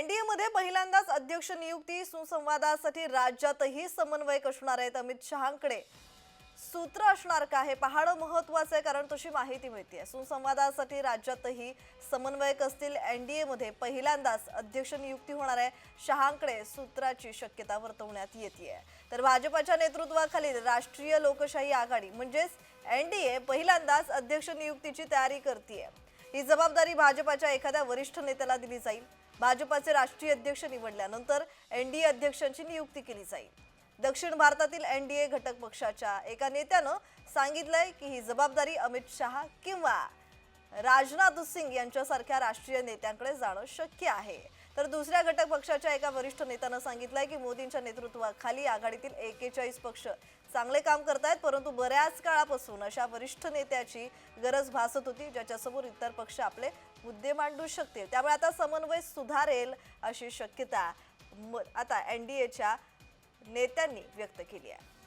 NDA मध्ये पहिल्यांदाच अध्यक्ष नियुक्ती सुसंवादासाठी राज्यातही समन्वयक असणार आहेत अमित शहांकडे. सूत्र असणार का हे पाहणं महत्वाचं आहे कारण तशी माहिती मिळते सुसंवादासाठी राज्यातही समन्वयक असतील एनडीए मध्ये पहिल्यांदाच अध्यक्ष नियुक्ती होणार आहे. शहांकडे सूत्राची शक्यता वर्तवण्यात येते तर भाजपच्या नेतृत्वाखालील राष्ट्रीय लोकशाही आघाडी म्हणजेच एनडीए पहिल्यांदाच अध्यक्ष नियुक्तीची तयारी करते ही जबाबदारी भाजपाच्या एखाद्या वरिष्ठ नेत्याला दिली जाईल. भाजपाचे राष्ट्रीय अध्यक्ष निवडल्यानंतर एनडीए अध्यक्षांची नियुक्ती केली जाईल. दक्षिण भारतातील एनडीए घटक पक्षाच्या एका नेत्यानं सांगितलंय की ही जबाबदारी अमित शहा किंवा राजनाथ सिंग यांच्यासारख्या राष्ट्रीय नेत्यांकडे जाणं शक्य आहे. तर दुसऱ्या घटक पक्षाच्या एका वरिष्ठ नेत्यानं सांगितलंय की मोदींच्या नेतृत्वाखाली आघाडीतील एकेचाळीस पक्ष चांगले काम करतायत परंतु बऱ्याच काळापासून अशा वरिष्ठ नेत्याची गरज भासत होती ज्याच्यासमोर इतर पक्ष आपले मुद्दे मांडू शकतील. त्यामुळे आता समन्वय सुधारेल अशी शक्यता म- आता एच्या नेत्यांनी व्यक्त केली आहे.